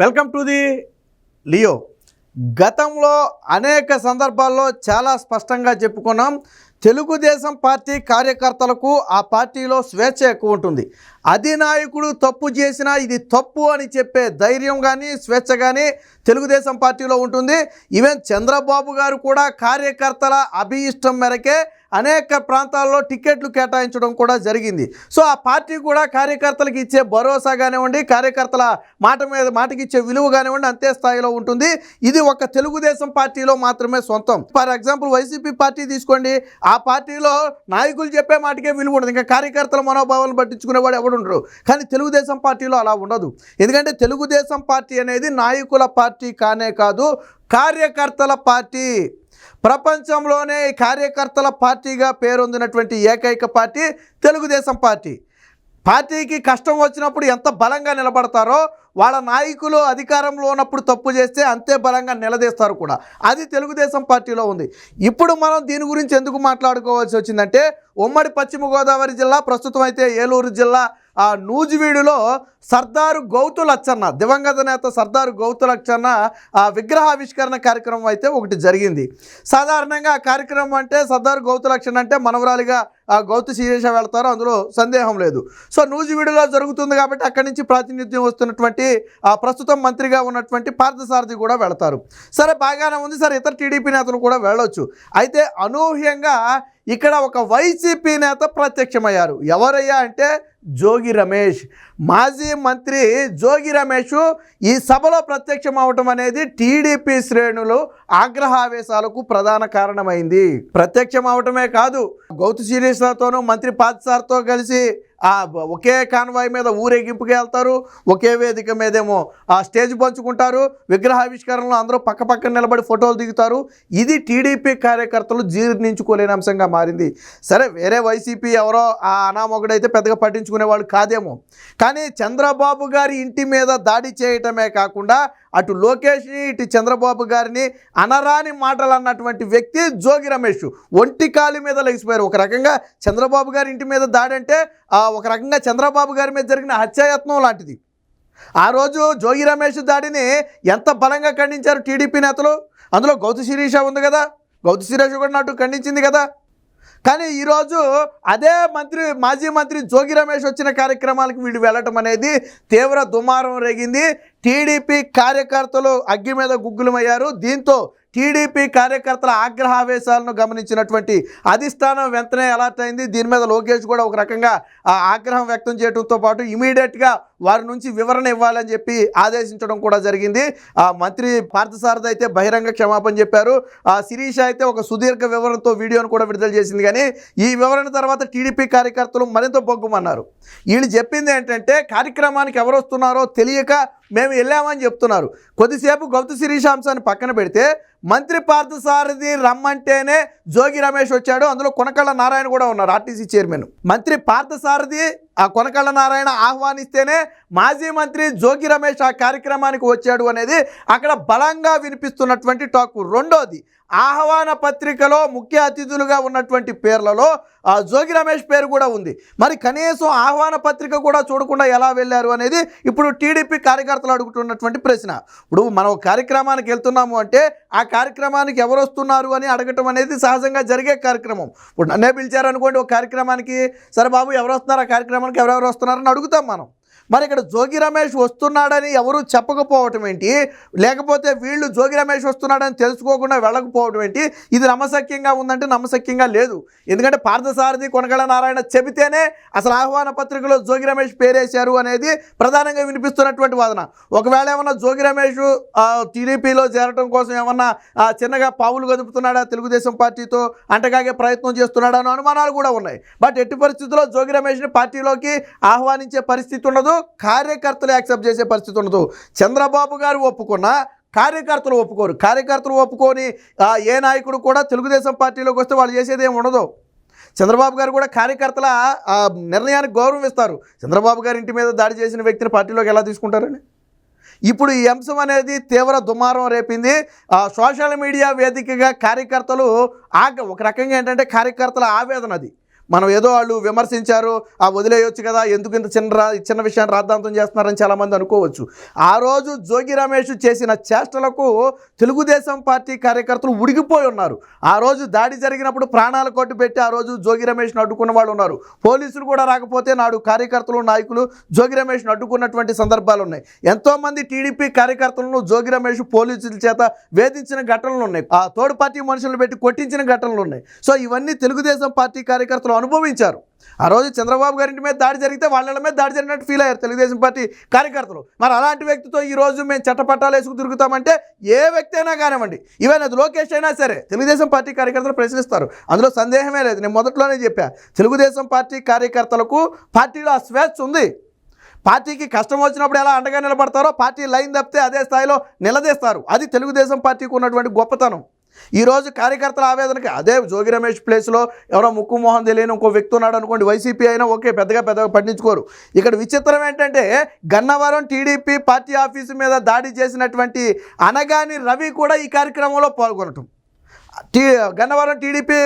Welcome to the Leo. గతంలో అనేక సందర్భాల్లో చాలా స్పష్టంగా చెప్పుకున్నాం తెలుగుదేశం పార్టీ కార్యకర్తలకు ఆ పార్టీలో స్వేచ్ఛ ఎక్కువ ఉంటుంది. అధినాయకుడు తప్పు చేసినా ఇది తప్పు అని చెప్పే ధైర్యం కానీ స్వేచ్ఛ కానీ తెలుగుదేశం పార్టీలో ఉంటుంది. ఈవెన్ చంద్రబాబు గారు కూడా కార్యకర్తల అభిష్టం మేరకే అనేక ప్రాంతాల్లో టికెట్లు కేటాయించడం కూడా జరిగింది. సో ఆ పార్టీ కూడా కార్యకర్తలకు ఇచ్చే భరోసా కానివ్వండి కార్యకర్తల మాట మీద మాటకి ఇచ్చే విలువ కానివ్వండి అంతే స్థాయిలో ఉంటుంది. ఇది ఒక తెలుగుదేశం పార్టీలో మాత్రమే సొంతం. ఫర్ ఎగ్జాంపుల్ వైసీపీ పార్టీ తీసుకోండి ఆ పార్టీలో నాయకులు చెప్పే మాటకే విలువ ఉండదు. ఇంకా కార్యకర్తల మనోభావాలను పట్టించుకునేవాడు ఎవడు ఉండరు కానీ తెలుగుదేశం పార్టీలో అలా ఉండదు. ఎందుకంటే తెలుగుదేశం పార్టీ అనేది నాయకుల పార్టీ కానే కాదు కార్యకర్తల పార్టీ. ప్రపంచంలోనే కార్యకర్తల పార్టీగా పేరొందినటువంటి ఏకైక పార్టీ తెలుగుదేశం పార్టీ. పార్టీకి కష్టం వచ్చినప్పుడు ఎంత బలంగా నిలబడతారో వాళ్ళ నాయకులు అధికారంలో ఉన్నప్పుడు తప్పు చేస్తే అంతే బలంగా నిలదీస్తారు కూడా. అది తెలుగుదేశం పార్టీలో ఉంది. ఇప్పుడు మనం దీని గురించి ఎందుకు మాట్లాడుకోవాల్సి వచ్చిందంటే ఉమ్మడి పశ్చిమ గోదావరి జిల్లా ప్రస్తుతం అయితే ఏలూరు జిల్లా ఆ నూజివీడులో సర్దారు గౌతు లచ్చన్న దివంగత నేత సర్దారు గౌతు లచ్చన్న ఆ విగ్రహావిష్కరణ కార్యక్రమం అయితే ఒకటి జరిగింది. సాధారణంగా ఆ కార్యక్రమం అంటే సర్దారు గౌతు లక్షణ అంటే మనవరాలిగా ఆ గౌతు శీరేష వెళ్తారు అందులో సందేహం లేదు. సో నూజివీడులో జరుగుతుంది కాబట్టి అక్కడి నుంచి ప్రాతినిధ్యం వస్తున్నటువంటి ఆ ప్రస్తుతం మంత్రిగా ఉన్నటువంటి పార్థసారథి కూడా వెళతారు. సరే బాగానే ఉంది. సరే ఇతర టీడీపీ నేతలు కూడా వెళ్ళొచ్చు. అయితే అనూహ్యంగా ఇక్కడ ఒక వైసీపీ నేత ప్రత్యక్షమయ్యారు. ఎవరయ్యా అంటే జోగి రమేష్. మాజీ మంత్రి జోగి రమేష్ ఈ సభలో ప్రత్యక్షం అవటం అనేది టీడీపీ శ్రేణులు ఆగ్రహావేశాలకు ప్రధాన కారణమైంది. ప్రత్యక్షం అవటమే కాదు గౌతు శ్రీనివాసరావుతోనూ మంత్రి పాత్సార్తో కలిసి ఒకే కాన్వాయ్ మీద ఊరేగింపుకి వెళ్తారు. ఒకే వేదిక మీదేమో ఆ స్టేజ్ పంచుకుంటారు. విగ్రహావిష్కరణలో అందరూ పక్క పక్కన నిలబడి ఫోటోలు దిగుతారు. ఇది టీడీపీ కార్యకర్తలు జీర్ణించుకోలేని అంశంగా మారింది. సరే వేరే వైసీపీ ఎవరో ఆ అనామకుడైతే పెద్దగా పట్టించుకునేవాళ్ళు కాదేమో. కానీ చంద్రబాబు గారి ఇంటి మీద దాడి చేయటమే కాకుండా అటు లోకేష్ ఇటు చంద్రబాబు గారిని అనరాని మాటలు అన్నటువంటి వ్యక్తి జోగి రమేష్. ఒంటి కాలి మీద లెగిసిపోయారు. ఒక రకంగా చంద్రబాబు గారి ఇంటి మీద దాడి అంటే ఒక రకంగా చంద్రబాబు గారి మీద జరిగిన హత్యాయత్నం లాంటిది. ఆ రోజు జోగి రమేష్ దాడిని ఎంత బలంగా ఖండించారు టీడీపీ నేతలు? అందులో గౌతు శిరీష ఉంది కదా. గౌతు శిరీష కూడా నాటు ఖండించింది కదా. కానీ ఈరోజు అదే మంత్రి మాజీ మంత్రి జోగి రమేష్ వచ్చిన కార్యక్రమాలకు వీళ్ళు వెళ్ళటం అనేది తీవ్ర దుమారం రేగింది. టీడీపీ కార్యకర్తలు అగ్గి మీద గుగ్గులమయ్యారు. దీంతో టీడీపీ కార్యకర్తల ఆగ్రహావేశాలను గమనించినటువంటి అధిష్టానం వెంటనే అలర్ట్ అయింది. దీని మీద లోకేష్ కూడా ఒక రకంగా ఆగ్రహం వ్యక్తం చేయడంతో పాటు ఇమీడియట్గా వారి నుంచి వివరణ ఇవ్వాలని చెప్పి ఆదేశించడం కూడా జరిగింది. ఆ మంత్రి పార్థసారథి అయితే బహిరంగ క్షమాపణ చెప్పారు. ఆ శిరీష అయితే ఒక సుదీర్ఘ వివరణతో వీడియోను కూడా విడుదల చేసింది. కానీ ఈ వివరణ తర్వాత టీడీపీ కార్యకర్తలు మరింత బొగ్గుమన్నారు. వీళ్ళు చెప్పింది ఏంటంటే కార్యక్రమానికి ఎవరు వస్తున్నారో తెలియక మేము వెళ్ళామని చెప్తున్నారు. కొద్దిసేపు గౌతు శిరీష అంశాన్ని పక్కన పెడితే మంత్రి పార్థసారథి రమ్మంటేనే జోగి రమేష్ వచ్చాడు. అందులో కొనకళ్ళ నారాయణ కూడా ఉన్నారు ఆర్టీసీ చైర్మన్. మంత్రి పార్థసారథి ఆ కొనకళ్ళ నారాయణ ఆహ్వానిస్తేనే మాజీ మంత్రి జోగి రమేష్ ఆ కార్యక్రమానికి వచ్చాడు అనేది అక్కడ బలంగా వినిపిస్తున్నటువంటి టాక్. రెండోది ఆహ్వాన పత్రికలో ముఖ్య అతిథులుగా ఉన్నటువంటి పేర్లలో ఆ జోగి రమేష్ పేరు కూడా ఉంది. మరి కనీసం ఆహ్వాన పత్రిక కూడా చూడకుండా ఎలా వెళ్ళారు అనేది ఇప్పుడు టీడీపీ కార్యకర్తలు అడుగుతున్నటువంటి ప్రశ్న. ఇప్పుడు మనం కార్యక్రమానికి వెళ్తున్నాము అంటే ఆ కార్యక్రమానికి ఎవరు వస్తున్నారు అని అడగటం అనేది సహజంగా జరిగే కార్యక్రమం. ఇప్పుడు నన్నే పిలిచారనుకోండి ఒక కార్యక్రమానికి సరే బాబు ఎవరు వస్తున్నారు? ఆ కార్యక్రమానికి ఎవరెవరు వస్తున్నారని అడుగుతాం మనం. మరి ఇక్కడ జోగి రమేష్ వస్తున్నాడని ఎవరు చెప్పకపోవటం ఏంటి? లేకపోతే వీళ్ళు జోగి రమేష్ వస్తున్నాడని తెలుసుకోకుండా వెళ్ళకపోవటం ఏంటి? ఇది నమ్మశక్యంగా ఉందంటే నమ్మశక్యంగా లేదు. ఎందుకంటే పార్థసారథి కొనగల నారాయణ చెబితేనే అసలు ఆహ్వాన పత్రికలో జోగి రమేష్ పేరేశారు అనేది ప్రధానంగా వినిపిస్తున్నటువంటి వాదన. ఒకవేళ ఏమన్నా జోగి రమేష్ టీడీపీలో చేరటం కోసం ఏమన్నా చిన్నగా పావులు గదుపుతున్నాడా తెలుగుదేశం పార్టీతో అంటగాగే ప్రయత్నం చేస్తున్నాడా అనే అనుమానాలు కూడా ఉన్నాయి. బట్ ఎట్టి పరిస్థితుల్లో జోగి రమేష్ని పార్టీలోకి ఆహ్వానించే పరిస్థితి ఉండదు. కార్యకర్తలు యాక్సెప్ట్ చేసే పరిస్థితి ఉండదు. చంద్రబాబు గారు ఒప్పుకున్నా కార్యకర్తలు ఒప్పుకోరు. కార్యకర్తలు ఒప్పుకొని ఏ నాయకుడు కూడా తెలుగుదేశం పార్టీలోకి వస్తే వాళ్ళు చేసేది ఏమి ఉండదు. చంద్రబాబు గారు కూడా కార్యకర్తల నిర్ణయానికి గౌరవం ఇస్తారు. చంద్రబాబు గారి ఇంటి మీద దాడి చేసిన వ్యక్తిని పార్టీలోకి ఎలా తీసుకుంటారని ఇప్పుడు ఈ అంశం అనేది తీవ్ర దుమారం రేపింది. సోషల్ మీడియా వేదికగా కార్యకర్తలు ఆగ ఒక రకంగా ఏంటంటే కార్యకర్తల ఆవేదన అది. మనం ఏదో వాళ్ళు విమర్శించారు ఆ వదిలేయొచ్చు కదా ఎందుకు ఇంత చిన్న రా చిన్న విషయాన్ని రాద్ధాంతం చేస్తున్నారని చాలామంది అనుకోవచ్చు. ఆ రోజు జోగి రమేష్ చేసిన చేష్టలకు తెలుగుదేశం పార్టీ కార్యకర్తలు ఉడిగిపోయి ఉన్నారు. ఆ రోజు దాడి జరిగినప్పుడు ప్రాణాలు కొట్టు పెట్టి ఆ రోజు జోగి రమేష్ను అడ్డుకున్న వాళ్ళు ఉన్నారు. పోలీసులు కూడా రాకపోతే నాడు కార్యకర్తలు నాయకులు జోగి రమేష్ను అడ్డుకున్నటువంటి సందర్భాలు ఉన్నాయి. ఎంతోమంది టీడీపీ కార్యకర్తలను జోగి రమేష్ పోలీసుల చేత వేధించిన ఘటనలు ఉన్నాయి. ఆ తోడు పార్టీ మనుషులు పెట్టి కొట్టించిన ఘటనలు ఉన్నాయి. సో ఇవన్నీ తెలుగుదేశం పార్టీ కార్యకర్తలు అనుభవించారు. ఆ రోజు చంద్రబాబు గారింటి మీద దాడి జరిగితే వాళ్ళ మీద దాడి జరిగినట్టు ఫీల్ అయ్యారు తెలుగుదేశం పార్టీ కార్యకర్తలు. మరి అలాంటి వ్యక్తితో ఈ రోజు మేము చట్టపట్టాలు వేసుకు తిరుగుతామంటే ఏ వ్యక్తి అయినా కానివ్వండి ఈవెన్ అది లోకేష్ అయినా సరే తెలుగుదేశం పార్టీ కార్యకర్తలు ప్రశ్నిస్తారు. అందులో సందేహమే లేదు. నేను మొదట్లోనే చెప్పా తెలుగుదేశం పార్టీ కార్యకర్తలకు పార్టీలో ఆ స్వేచ్ఛ ఉంది. పార్టీకి కష్టం వచ్చినప్పుడు ఎలా అండగా నిలబడతారో పార్టీ లైన్ తప్పితే అదే స్థాయిలో నిలదీస్తారు. అది తెలుగుదేశం పార్టీకి ఉన్నటువంటి గొప్పతనం. ఈరోజు కార్యకర్తల ఆవేదనకి అదే జోగి రమేష్ ప్లేస్లో ఎవరో ముక్కు మోహన్ తెలియని ఇంకో వ్యక్తి ఉన్నాడు అనుకోండి వైసీపీ అయినా ఓకే పెద్దగా పెద్దగా పట్టించుకోరు. ఇక్కడ విచిత్రం ఏంటంటే గన్నవరం టీడీపీ పార్టీ ఆఫీసు మీద దాడి చేసినటువంటి అనగాని రవి కూడా ఈ కార్యక్రమంలో పాల్గొనటం. టీ గన్నవరం టీడీపీ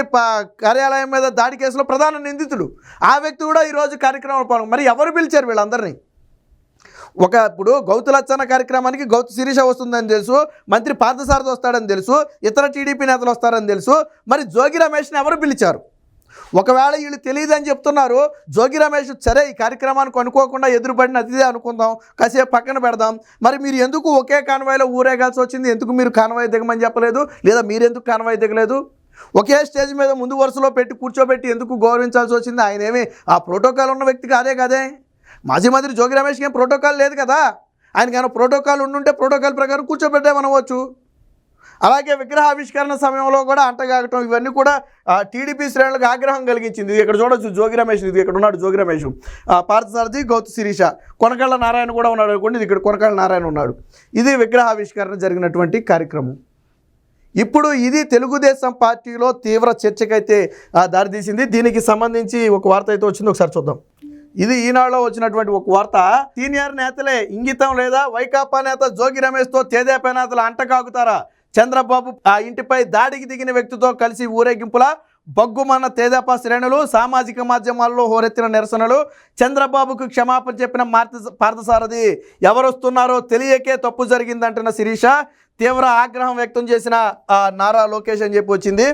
కార్యాలయం మీద దాడి కేసులో ప్రధాన నిందితుడు ఆ వ్యక్తి కూడా ఈరోజు కార్యక్రమంలో పాల్గొన మరి ఎవరు పిలిచారు వీళ్ళందరినీ? ఒక ఇప్పుడు గౌతు కార్యక్రమానికి గౌతు శిరీష వస్తుందని తెలుసు మంత్రి పార్థసారథి వస్తాడని తెలుసు ఇతర టీడీపీ నేతలు వస్తారని తెలుసు మరి జోగి రమేష్ని ఎవరు పిలిచారు? ఒకవేళ వీళ్ళు తెలియదని చెప్తున్నారు జోగి రమేష్ సరే ఈ కార్యక్రమానికి అనుకోకుండా ఎదురుపడిన అతిథి అనుకుందాం కాసేపు పక్కన పెడదాం మరి మీరు ఎందుకు ఒకే కాన్వాయ్లో ఊరేగాల్సి వచ్చింది ఎందుకు మీరు కాన్వాయ్ దిగమని చెప్పలేదు లేదా మీరెందుకు కాన్వాయ్ దిగలేదు? ఒకే స్టేజ్ మీద ముందు వరుసలో పెట్టి కూర్చోబెట్టి ఎందుకు గౌరవించాల్సి వచ్చింది ఆయన ఏమి ఆ ప్రోటోకాల్ ఉన్న వ్యక్తి కాదే కదే? మాజీ మంత్రి జోగి రమేష్కి ఏం ప్రోటోకాల్ లేదు కదా? ఆయనకి ఏమైనా ప్రోటోకాల్ ఉండుంటే ప్రోటోకాల్ ప్రకారం కూర్చోబెట్టామనవచ్చు అలాగే విగ్రహావిష్కరణ సమయంలో కూడా అంటగాగటం ఇవన్నీ కూడా టీడీపీ శ్రేణులకు ఆగ్రహం కలిగించింది. ఇక్కడ చూడొచ్చు జోగి రమేష్ ఇది ఇక్కడ ఉన్నాడు జోగి రమేష్. పార్థసారథి గౌతు శిరీష. కొనకళ్ళ నారాయణ కూడా ఉన్నాడు అనుకోండి ఇది ఇక్కడ కొనకళ్ళ నారాయణ ఉన్నాడు. ఇది విగ్రహావిష్కరణ జరిగినటువంటి కార్యక్రమం. ఇప్పుడు ఇది తెలుగుదేశం పార్టీలో తీవ్ర చర్చకైతే దారితీసింది. దీనికి సంబంధించి ఒక వార్త అయితే వచ్చింది ఒకసారి చూద్దాం. ఇది ఈనాడులో వచ్చినటువంటి ఒక వార్త. సీనియర్ నేతలే ఇంగితం లేదా వైకాపా నేత జోగి రమేష్తో తేదేపా నేతలు అంటకాగుతారా చంద్రబాబు ఆ ఇంటిపై దాడికి దిగిన వ్యక్తితో కలిసి ఊరేగింపుల? బగ్గుమన్న తేదేపా శ్రేణులు సామాజిక మాధ్యమాల్లో హోరెత్తిన నిరసనలు. చంద్రబాబుకు క్షమాపణ చెప్పిన మార్త పార్థసారథి ఎవరు వస్తున్నారో తెలియకే తప్పు జరిగిందంటున్న శిరీష. తీవ్ర ఆగ్రహం వ్యక్తం చేసిన నారా లోకేష్ అని చెప్పి వచ్చింది.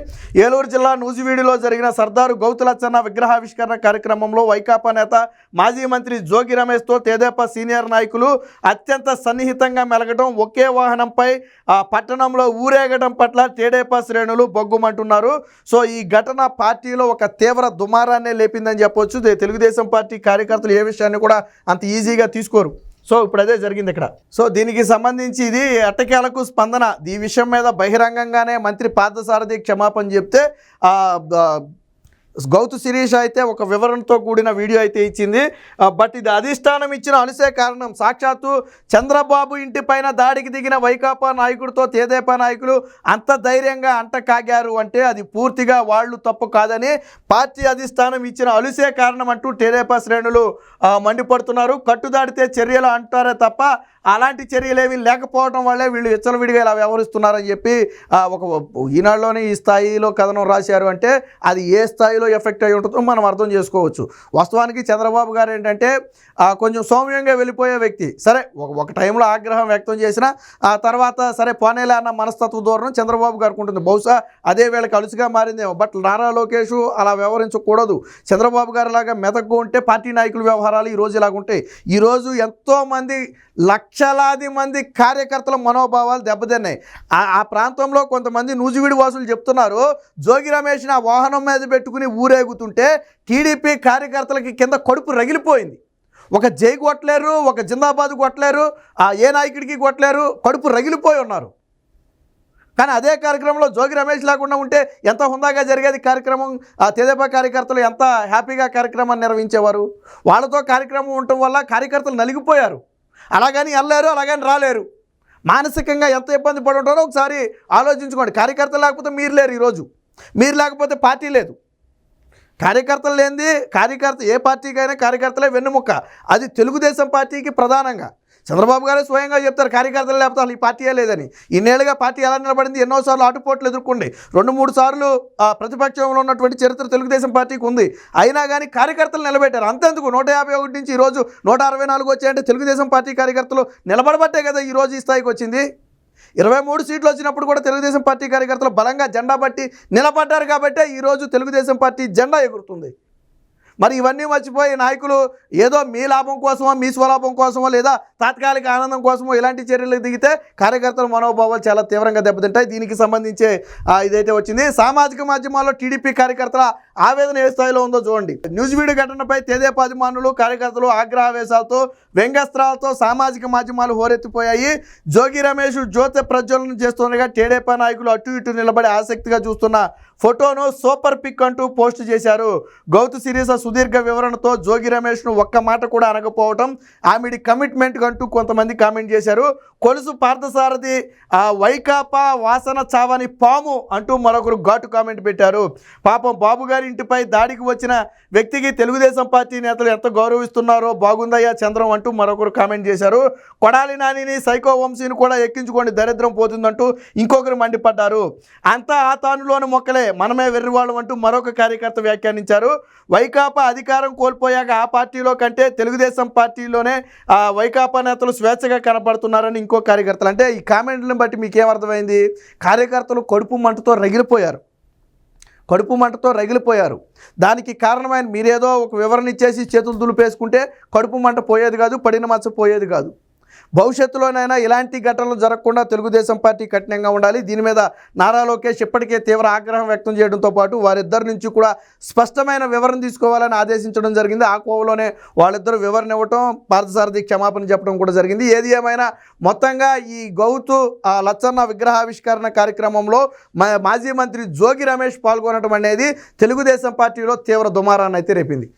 ఏలూరు జిల్లా నూజివీడిలో జరిగిన సర్దారు గౌతులచ్చన్న విగ్రహావిష్కరణ కార్యక్రమంలో వైకాపా నేత మాజీ మంత్రి జోగి రమేష్తో తెదేపా సీనియర్ నాయకులు అత్యంత సన్నిహితంగా మెలగడం ఒకే వాహనంపై ఆ పట్టణంలో ఊరేగడం పట్ల తేదేపా శ్రేణులు బొగ్గుమంటున్నారు. సో ఈ ఘటన పార్టీలో ఒక తీవ్ర దుమారాన్నే లేపిందని చెప్పొచ్చు. తెలుగుదేశం పార్టీ కార్యకర్తలు ఏ విషయాన్ని కూడా అంత ఈజీగా తీసుకోరు. సో ఇప్పుడు అదే జరిగింది ఇక్కడ. సో దీనికి సంబంధించి ఇది ఎట్టకేలకు స్పందన. ఈ విషయం మీద బహిరంగంగానే మంత్రి పార్థసారథి క్షమాపణ చెప్తే గౌతు శిరీష్ అయితే ఒక వివరణతో కూడిన వీడియో అయితే ఇచ్చింది. బట్ ఇది అధిష్టానం ఇచ్చిన అనుసే కారణం. సాక్షాత్తు చంద్రబాబు ఇంటిపైన దాడికి దిగిన వైకాపా నాయకుడితో తేదేపా నాయకులు అంత ధైర్యంగా అంట కాగారు అంటే అది పూర్తిగా వాళ్ళు తప్పు కాదని పార్టీ అధిష్టానం ఇచ్చిన అలుసే కారణం అంటూ తేదేపా శ్రేణులు మండిపడుతున్నారు. కట్టుదాడితే చర్యలు అంటారే తప్ప అలాంటి చర్యలేవి లేకపోవడం వల్లే వీళ్ళు విచ్చలవిడిగా ఇలా వ్యవహరిస్తున్నారని చెప్పి ఒక ఈనాడులోనే ఈ స్థాయిలో కథనం రాశారు అంటే అది ఏ స్థాయిలో ఎఫెక్ట్ అయి ఉంటుందో మనం అర్థం చేసుకోవచ్చు. వాస్తవానికి చంద్రబాబు గారు ఏంటంటే కొంచెం సౌమ్యంగా వెళ్ళిపోయే వ్యక్తి. సరే ఒక ఒక టైంలో ఆగ్రహం వ్యక్తం చేసిన ఆ తర్వాత సరే పోనేలా అన్న మనస్తత్వ ధోరణం చంద్రబాబు గారికి ఉంటుంది. బహుశా అదే వేళ అలుసుగా మారిందేమో. బట్ నారా లోకేష్ అలా వ్యవహరించకూడదు. చంద్రబాబు గారు లాగా మెతగ్గు ఉంటే పార్టీ నాయకుల వ్యవహారాలు ఈ రోజు ఇలాగ ఉంటాయి ఈరోజు ఎంతోమంది లక్షలాది మంది కార్యకర్తల మనోభావాలు దెబ్బతిన్నాయి. ఆ ఆ ప్రాంతంలో కొంతమంది నూజివీడి వాసులు చెప్తున్నారు జోగి రమేష్ని ఆ వాహనం మీద పెట్టుకుని ఊరేగుతుంటే టీడీపీ కార్యకర్తలకి కింద కడుపు రగిలిపోయింది. ఒక జై కొట్టలేరు ఒక జిందాబాద్ కొట్టలేరు ఆ ఏ నాయకుడికి కొట్టలేరు కడుపు రగిలిపోయి ఉన్నారు. కానీ అదే కార్యక్రమంలో జోగి రమేష్ లేకుండా ఉంటే ఎంత హుందాగా జరిగేది కార్యక్రమం? ఆ తెదేపా కార్యకర్తలు ఎంత హ్యాపీగా కార్యక్రమాన్ని నిర్వహించేవారు? వాళ్ళతో కార్యక్రమం ఉండటం వల్ల కార్యకర్తలు నలిగిపోయారు. అలాగని వెళ్ళారు అలాగని రాలేరు. మానసికంగా ఎంత ఇబ్బంది పడి ఉంటారో ఒకసారి ఆలోచించుకోండి. కార్యకర్త లేకపోతే మీరు లేరు ఈరోజు. మీరు లేకపోతే పార్టీ లేదు. కార్యకర్తలు లేనిది కార్యకర్త ఏ పార్టీకైనా కార్యకర్తలే వెన్నుముక్క అది తెలుగుదేశం పార్టీకి ప్రధానంగా. చంద్రబాబు గారే స్వయంగా చెప్తారు కార్యకర్తలు లేకపోతే అసలు ఈ పార్టీయే లేదని. ఇన్నేళ్ళుగా పార్టీ ఎలా నిలబడింది ఎన్నోసార్లు ఆటుపోట్లు ఎదుర్కొండి రెండు మూడు సార్లు ఆ, ప్రతిపక్షంలో ఉన్నటువంటి చరిత్ర తెలుగుదేశం పార్టీకి ఉంది. అయినా కానీ కార్యకర్తలు నిలబెట్టారు. అంతెందుకు? నూట యాభై ఒకటి నుంచి ఈరోజు నూట అరవై నాలుగు వచ్చాయంటే తెలుగుదేశం పార్టీ కార్యకర్తలు నిలబడబట్టే కదా ఈరోజు ఈ స్థాయికి వచ్చింది. ఇరవై మూడు సీట్లు వచ్చినప్పుడు కూడా తెలుగుదేశం పార్టీ కార్యకర్తలు బలంగా జెండా పట్టి నిలబడ్డారు కాబట్టే ఈరోజు తెలుగుదేశం పార్టీ జెండా ఎగురుతుంది. మరి ఇవన్నీ మర్చిపోయి నాయకులు ఏదో మీ లాభం కోసమో మీ స్వలాభం కోసమో లేదా తాత్కాలిక ఆనందం కోసమో ఇలాంటి చర్యలు దిగితే కార్యకర్తల మనోభావాలు చాలా తీవ్రంగా దెబ్బతింటాయి. దీనికి సంబంధించే ఇదైతే వచ్చింది. సామాజిక మాధ్యమాల్లో టీడీపీ కార్యకర్తల ఆవేదన ఏ స్థాయిలో ఉందో చూడండి. న్యూస్ వీడియో ఘటనపై తెదేపా అభిమానులు కార్యకర్తలు ఆగ్రహావేశాలతో వ్యంగ్యస్త్రాలతో సామాజిక మాధ్యమాలు హోరెత్తిపోయాయి. జోగి రమేష్ జ్యోతి ప్రజ్వలన చేస్తుండగా టీడీపీ నాయకులు అటు ఇటు నిలబడి ఆసక్తిగా చూస్తున్న ఫోటోను సూపర్ పిక్ అంటూ పోస్ట్ చేశారు. గౌతు సిరీస సుదీర్ఘ వివరణతో జోగి రమేష్ను ఒక్క మాట కూడా అనకపోవటం ఆమెడి కమిట్మెంట్ అంటూ కొంతమంది కామెంట్ చేశారు. కొలుసు పార్థసారథి ఆ వైకాపా వాసన చావని పాము అంటూ మరొకరు ఘాటు కామెంట్ పెట్టారు. పాపం బాబు గారి ఇంటిపై దాడికి వచ్చిన వ్యక్తికి తెలుగుదేశం పార్టీ నేతలు ఎంత గౌరవిస్తున్నారో బాగుందయ్యా చంద్రం అంటూ మరొకరు కామెంట్ చేశారు. కొడాలి నానిని సైకో వంశీని కూడా ఎక్కించుకోండి దరిద్రం పోతుందంటూ ఇంకొకరు మండిపడ్డారు. అంతా ఆ తానులోని మొక్కలే. మనమే వెర్రివాళ్ళం అంటూ మరొక కార్యకర్త వ్యాఖ్యానించారు. వైకాపా అధికారం కోల్పోయాక ఆ పార్టీలో కంటే తెలుగుదేశం పార్టీలోనే ఆ వైకాపా నేతలు స్వేచ్ఛగా కనపడుతున్నారని ఇంకో కార్యకర్తలు. అంటే ఈ కామెంట్లను బట్టి మీకేమర్థమైంది? కార్యకర్తలు కడుపు మంటతో రగిలిపోయారు. కడుపు మంటతో రగిలిపోయారు. దానికి కారణమైన మీరేదో ఒక వివరణ ఇచ్చేసి చేతులు దులిపేసుకుంటే కడుపు మంట పోయేది కాదు పడిన మచ్చ పోయేది కాదు. భవిష్యత్తులోనైనా ఇలాంటి ఘటనలు జరగకుండా తెలుగుదేశం పార్టీ కఠినంగా ఉండాలి. దీని మీద నారా లోకేష్ ఇప్పటికే తీవ్ర ఆగ్రహం వ్యక్తం చేయడంతో పాటు వారిద్దరి నుంచి కూడా స్పష్టమైన వివరణ తీసుకోవాలని ఆదేశించడం జరిగింది. ఆ కోవలోనే వాళ్ళిద్దరూ వివరణ ఇవ్వటం పార్థసారథి క్షమాపణ చెప్పడం కూడా జరిగింది. ఏది ఏమైనా మొత్తంగా ఈ గౌతు ఆ లచ్చన్న విగ్రహావిష్కరణ కార్యక్రమంలో మా- మాజీ మంత్రి జోగి రమేష్ పాల్గొనడం అనేది తెలుగుదేశం పార్టీలో తీవ్ర దుమారాన్ని అయితే రేపింది.